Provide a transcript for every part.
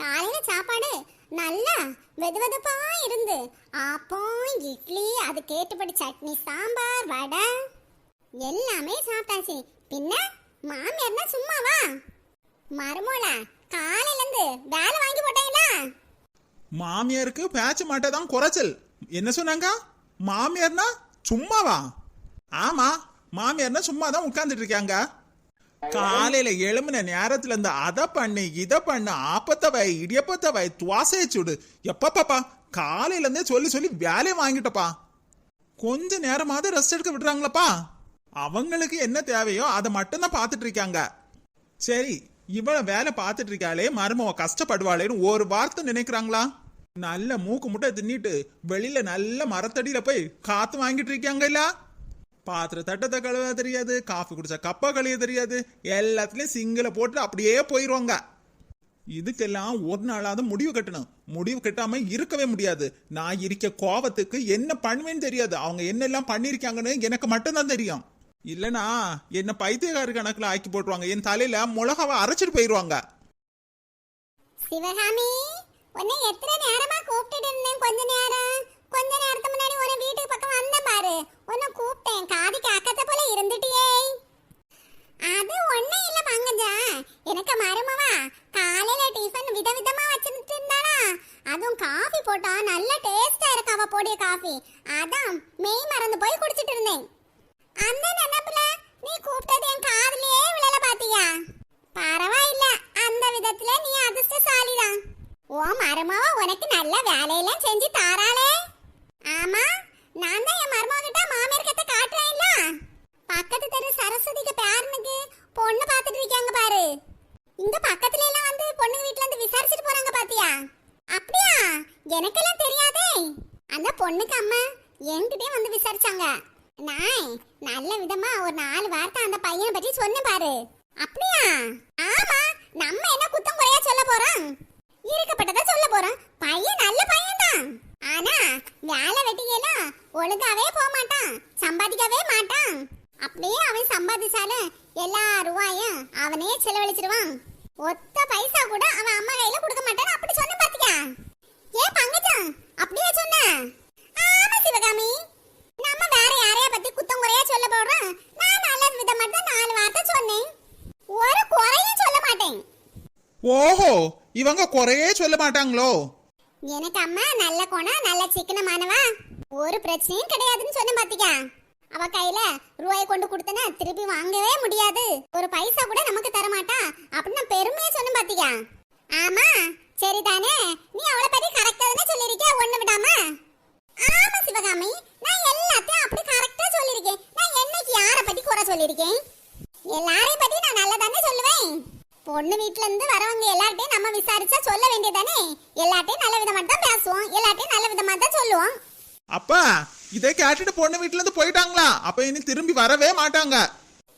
காலையில சாப்பாடு நல்லா வெதுவெதுப்பா இருந்து. ஆப்பம் இட்லி அது கேட்டுப்படி சட்னி சாம்பார் வடை. எல்லாமே சாப்பிட்டாச்சு. பின்ன மாமியார்னா சும்மாவா? மருமோல காலையில இருந்து வேலை வாங்கி போட்டீங்களா மாமியாருக்கு பேச்சு மாட்டே தான் குறைச்சல். என்ன சொன்னாங்க? மாமியார்னா சும்மாவா? ஆமா மாமியார்னா சும்மா தான் உட்கார்ந்துட்டு இருக்காங்க. காலையில எழுமின நேரத்துல இருந்து அதை பண்ணு இதை பண்ணு ஆப்பத்தவை இடியப்பத்தவை துவாசையை சுடு. எப்பப்பாப்பா? காலையில இருந்தே சொல்லி சொல்லி வேலையை வாங்கிட்டப்பா. கொஞ்ச நேரமாவது ரெஸ்ட் எடுக்க விடுறாங்களப்பா. அவங்களுக்கு என்ன தேவையோ அதை மட்டும்தான் பார்த்துட்டு இருக்காங்க. சரி இவ்வளவு வேலை பார்த்துட்டு இருக்காளே மருமவ கஷ்டப்படுவாளேன்னு ஒரு வார்த்தை நினைக்கிறாங்களா? நல்ல மூக்கு முட்டை தின்னிட்டு வெளியில நல்ல மரத்தடியில போய் காத்து வாங்கிட்டு இருக்காங்க இருக்காங்கல்ல பாத்திர தட்டத்தை கழுவ தெரியாது காஃபி குடிச்ச கப்பா கழுவ தெரியாது. எல்லாத்துலயும் சிங்கில போட்டு அப்படியே போயிருவாங்க. இதுக்கெல்லாம் ஒரு நாளாவது முடிவு கட்டணும். முடிவு கட்டாம இருக்கவே முடியாது. நான் இருக்க கோவத்துக்கு என்ன பண்ணுவேன்னு தெரியாது. அவங்க என்னெல்லாம் பண்ணிருக்காங்கன்னு எனக்கு மட்டும்தான் தெரியும். இல்லனா என்ன பைத்தியக்கார கணக்குல ஆக்கி போட்டுருவாங்க. என் தலையில மிளகாவை அரைச்சிட்டு போயிருவாங்க. சிவகாமி உன்னை எத்தனை நேரமா கூப்பிட்டு இருந்தேன். கொஞ்ச நேரம். கொஞ்ச நேரத்துக்கு முன்னாடி உன வீட்டுக்கு பக்கம் வந்தேன் பாரு. உன்னை கூப்பிட்டேன். காதிக்கு அக்கத்தை போல இருந்துட்டியே. அது ஒண்ணும் இல்ல பங்கஜா. எனக்கு மருமவா. காலையில டிஃபன் விதவிதமா வச்சுட்டு இருந்தாளா. அதுவும் காஃபி போட்டா நல்ல டேஸ்டா இருக்கு அவ போடிய காஃபி அதான் மெய் மறந்து போய் குடிச்சிட்டு இருந்தேன். அந்த நினைப்புல நீ கூப்பிட்டது என் காதுலயே விழல பாத்தியா? பரவாயில்ல. அந்த விதத்துல நீ அதிர்ஷ்டசாலிதான். ஓ மரமாவா உனக்கு நல்ல வேலையெல்லாம் செஞ்சு தாராளே. நான் தான் என் மருமக கிட்ட மாமியார் கிட்ட காட்டுறேன்ல பக்கத்து தெரு சரஸ்வதிக்கு பேரனுக்கு பொண்ணு பார்த்துட்டு இருக்காங்க பாரு. இங்க பக்கத்துல எல்லாம் வந்து பொண்ணு வீட்ல இருந்து விசாரிச்சுட்டு போறாங்க பாத்தியா? அப்படியா? எனக்கெல்லாம் தெரியாதே. அந்த பொண்ணுக்கு அம்மா என்கிட்டயே வந்து விசாரிச்சாங்க. நான் நல்ல விதமா ஒரு நாலு வார்த்தை அந்த பையனை பத்தி சொன்னேன் பாரு. அப்படியா? ஆமா நம்ம என்ன குத்த குறையா சொல்ல போறோம் இருக்கப்பட்டதை சொல்ல போறோம் பையன் நல்ல பையன் தான் ஆனா வேலை வெட்டியெல்லாம் ஒழுங்காவே போக மாட்டான் சம்பாதிக்கவே மாட்டான் அப்படியே அவன் சம்பாதிச்சாலும் எல்லா ரூபாயும் அவனே செலவழிச்சிருவான் ஒத்த பைசா கூட அவன் அம்மா கையில கொடுக்க மாட்டான் அப்படி சொன்ன பாத்தியா ஏன் பங்கஜம் அப்படியே சொன்ன ஆமா சிவகாமி நம்ம வேற யாரைய பத்தி குத்தம் குறையா சொல்ல போறோம் நான் நல்ல விதமா தான் நாலு வார்த்தை சொன்னேன் ஒரு குறையும் சொல்ல மாட்டேன் ஓஹோ இவங்க குறையே சொல்ல மாட்டாங்களோ? எனக்கு அம்மா நல்ல குணம் நல்ல சிக்கனமானவா ஒரு பிரச்சனையும் கிடையாதுன்னு சொன்ன பாத்தீங்க அவ கையில ரூபாய் கொண்டு கொடுத்தனா திருப்பி வாங்கவே முடியாது. ஒரு பைசா கூட நமக்கு தர மாட்டா அப்படின்னு நான் பெருமையா சொன்ன பாத்தீங்க ஆமா சரிதானே? நீ அவளை பத்தி கரெக்டா தானே சொல்லிருக்க ஒண்ணு விடாம? ஆமா சிவகாமி நான் எல்லாத்தையும் அப்படி கரெக்டா சொல்லிருக்கேன் நான் என்னைக்கு யார பத்தி குறை சொல்லிருக்கேன் எல்லாரையும் பத்தி நான் நல்லதானே சொல்லுவேன். பொண்ணு வீட்ல இருந்து வரவங்க எல்லார்ட்டையும் நம்ம விசாரிச்சா சொல்ல வேண்டியதானே எல்லார்ட்டையும் நல்ல விதமா தான் பேசுவோம். எல்லார்ட்டையும் நல்ல விதமா தான் சொல்லுவோம். அப்பா இதை கேட்டுட்டு பொண்ணு வீட்டுல இருந்து போயிட்டாங்களா? அப்ப இனி திரும்பி வரவே மாட்டாங்க.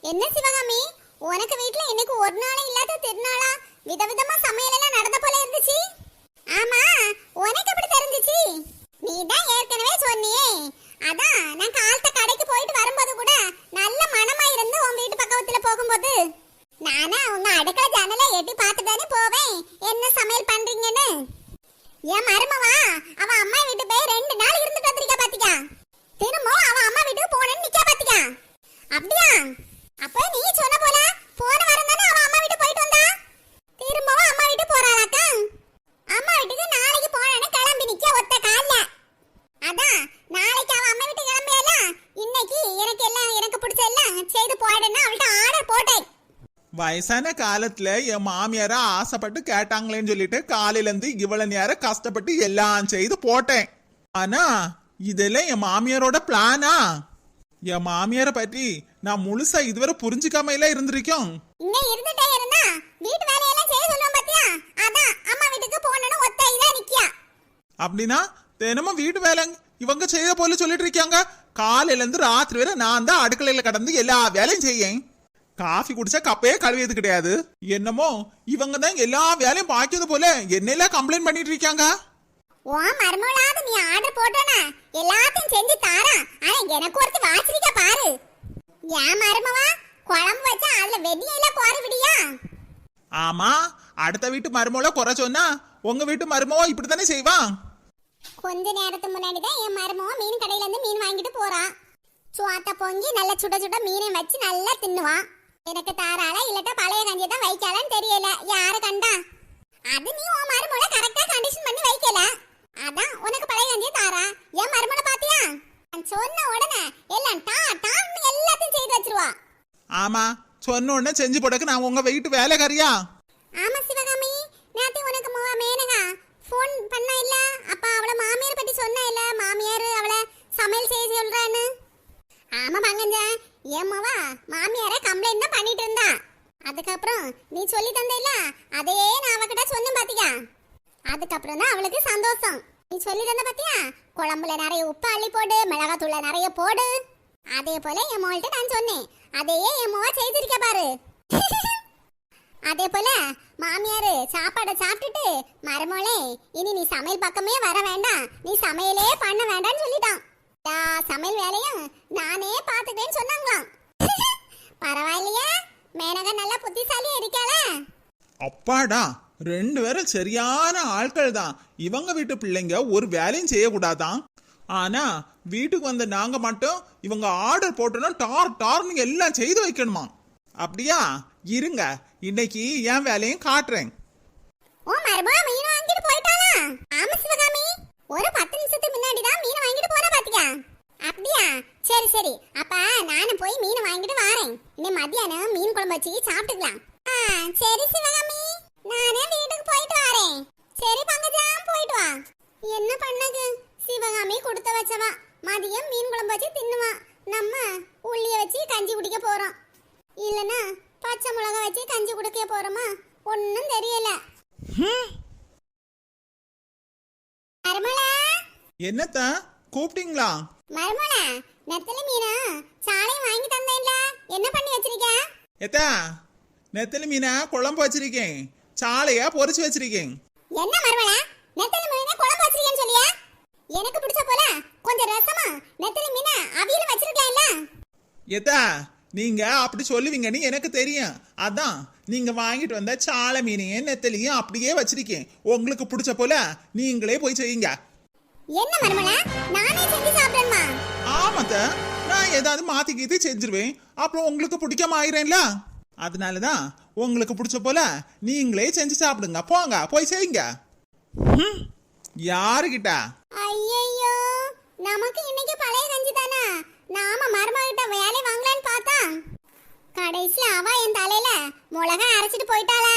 என்ன சிவகாமி? உனக்கு வீட்ல இன்னைக்கு ஒரு நாளும் இல்லாத திருநாளா? விதவிதமா சமையல் எல்லாம் நடந்த போல இருந்துச்சு ஆமா உனக்கு எப்படி தெரிஞ்சுச்சு நீ தான் ஏற்கனவே சொன்னியே அதான் நான் காலத்த கடைக்கு போயிட்டு வரும்போது கூட நல்ல மனமா இருந்து உன் வீட்டு பக்கத்துல போகும்போது நானா உங்க அடுக்கள ஜன்னலை எட்டி பார்த்து தானே போவேன் என்ன சமையல் பண்றீங்கன்னு என் மருமவா அவ அம்மா வீட்டு போய் ரெண்டு நாள் இருந்துட்டு வந்திருக்கா பாத்திக்கா திரும்ப அவ அம்மா வீட்டுக்கு போனேன்னு நிக்கா பாத்திக்கா அப்படியா அப்ப நீ சொன்ன போல போன வாரம் தானே அவ அம்மா வீட்டு போயிட்டு வந்தா திரும்பவும் அம்மா வீட்டு போறாளாக்கா அம்மா வீட்டுக்கு நாளைக்கு போனேன்னு கிளம்பி நிக்க ஒத்த கால்ல அதான் நாளைக்கு அவ அம்மா வீட்டு கிளம்பியல இன்னைக்கு எனக்கு எல்லாம் எனக்கு பிடிச்ச எல்லாம் செய்து போயிடுன்னு அவள்கிட்ட ஆர்டர் போட்டேன் வயசான காலத்துல என் மாமியார ஆசைப்பட்டு கேட்டாங்களேன்னு சொல்லிட்டு காலையில இருந்து இவ்வளவு நேரம் கஷ்டப்பட்டு எல்லாம் செய்து போட்டேன். ஆனா இதெல்லாம் என் மாமியாரோட பிளானா என் மாமியார பற்றி நான் முழுசா இதுவரை புரிஞ்சுக்காம எல்லாம் இருந்திருக்கோம் இங்க இருந்துட்டே இருந்தா வீட்டு வேலையெல்லாம் செய்ய சொல்லுவோம் பாத்தியா? அதான் அம்மா வீட்டுக்கு போனணும் ஒத்த இதா நிக்கியா? அப்படின்னா தினமும் வீட்டு வேலை இவங்க செய்த போல சொல்லிட்டு இருக்காங்க. காலையில இருந்து ராத்திரி வரை நான் தான் அடுக்கலையில கடந்து எல்லா வேலையும் செய்யேன். காஃபி குடிச்சா கப்பையே கழுவியது கிடையாது. என்னமோ இவங்க தான் எல்லா வேலையும் பாக்கியது போல என்னெல்லாம் கம்ப்ளைண்ட் பண்ணிட்டு இருக்காங்க. ஓ மர்மலாவது நீ ஆர்டர் போட்டோனா எல்லாத்தையும் செஞ்சு தாரா. ஆனா எனக்கு ஒருத்தி வாசிரிக்க பாரு. ஏன் மருமவா? குழம்பு வச்சா அதுல வெடியெல்லாம் போற விடியா? ஆமா அடுத்த வீட்டு மருமோல குறை சொன்னா உங்க வீட்டு மருமவோ இப்படித்தானே செய்வான் கொஞ்ச நேரத்துக்கு முன்னாடி தான் என் மருமவன் மீன் கடையில இருந்து மீன் வாங்கிட்டு போறான். சுவாத்த பொங்கி நல்ல சுட சுட மீனை வச்சு நல்லா தின்னுவான். எனக்கு தாராள இல்லட்டா பழைய கஞ்சியை தான் வைக்கலான்னு தெரியல. யார கண்டா? அது நீ உன் மருமகளை கரெக்டா கண்டிஷன் பண்ணி வைக்கல. அதான் உனக்கு பழைய கஞ்சியை தாரா. என் மருமகளை பாத்தியா? சொன்ன உடனே எல்லாம் டா டான்னு எல்லாத்தையும் செய்து வச்சிருவா. ஆமா சொன்ன உடனே செஞ்சு போடக்கு நான் உங்க வீட்டு வேலைக்காரியா? நீ சொல்லி தந்த அதையே நான் அவகிட்ட சொன்னேன் பாத்தியா? அதுக்கப்புறம் தான் அவளுக்கு சந்தோஷம். நீ சொல்லி தந்த பாத்தியா? குழம்புல நிறைய உப்பு அள்ளி போடு மிளகாத்தூள நிறைய போடு. அதே போல என் மோள்கிட்ட நான் சொன்னேன். அதையே என் மோவா செய்திருக்க பாரு. அதே போல மாமியாரு சாப்பாடை சாப்பிட்டுட்டு மரமோளே இனி நீ சமையல் பக்கமே வர வேண்டாம். நீ சமையலே பண்ண வேண்டாம்னு சொல்லிட்டான். சமையல் வேலையும் நானே பாத்துக்கிறேன்னு சொன்னாங்களாம். பரவாயில்லையா. மேனகா நல்லா புத்திசாலியா இருக்காள? அப்பாடா ரெண்டு பேரும் சரியான ஆட்கள் தான் இவங்க வீட்டு பிள்ளைங்க ஒரு வேலையும் செய்யக்கூடாதான். ஆனா வீட்டுக்கு வந்த நாங்க மட்டும் இவங்க ஆர்டர் போட்டோன்னா டார் டார்னு எல்லாம் செய்து வைக்கணுமா? அப்படியா? இருங்க இன்னைக்கு என் வேலையும் காட்டுறேன். ஓ மருமக மீன் வாங்கிட்டு போயிட்டாளா? ஆமா சிவகாமி. ஒரு பத்து நிமிஷத்துக்கு முன்னாடி தான் மீன் வாங்கிட்டு போறா பாத்தியா? அப்படியா? சரி சரி. அப்ப நானும் போய் மீன் வாங்கிட்டு வரேன். இன்னும் மத்தியானம் மீன் குழம்பு வச்சு சாப்பிட்டுக்கலாம். ஆ சரி சிவகாமி. நானே வீட்டுக்கு போயிட்டு வரேன். சரி பங்கஜா போயிட்டு வா. என்ன பண்ணது? சிவகாமி கொடுத்த வச்சவா. மதியம் மீன் குழம்பு வச்சு தின்னுவா. நம்ம உள்ளிய வச்சு கஞ்சி குடிக்க போறோம். இல்லனா பச்சை மிளகா வச்சு கஞ்சி குடிக்க போறோமா? ஒன்னும் தெரியல. என்னத்த? கூப்பிட்டீங்களா? மருமலா நெத்தலி மீனா சாலை வாங்கி தந்தேன்ல. என்ன பண்ணி வச்சிருக்க? எத்தா நெத்தலி மீனை குழம்பு வச்சிருக்கேன். சாலையா பொரிச்சு வச்சிருக்கேன். என்ன மருமலா நெத்தலி மீனை குழம்பு வச்சிருக்கேன்னு சொல்லியா? எனக்கு பிடிச்ச போல கொஞ்சம் ரசமா நெத்தலி மீனை அவியல வச்சிருக்கலாம்ல எத்தா நீங்க அப்படி சொல்லுவீங்கன்னு எனக்கு தெரியும். அதான் நீங்க வாங்கிட்டு வந்த சாலை மீனையும் நெத்தலியும் அப்படியே வச்சிருக்கேன். உங்களுக்கு பிடிச்ச போல நீங்களே போய் செய்யுங்க. என்ன மருமலா நானே செஞ்சு சாப்பிடணுமா? ஆமாத்த. நான் ஏதாவது மாத்தி கீத்தி செஞ்சிருவேன். அப்புறம் உங்களுக்கு பிடிக்காம ஆயிரேன்ல? அதனாலதான் உங்களுக்கு பிடிச்ச போல நீங்களே செஞ்சு சாப்பிடுங்க. போங்க போய் செய்யுங்க. யாருகிட்ட? ஐயையோ நமக்கு இன்னைக்கு பழைய கஞ்சி தானா? நாம மருமகிட்ட வேலை வாங்கலான்னு பார்த்தா? கடைசியில அவ என் தலையில மிளகா அரைச்சிட்டு போயிட்டாளா.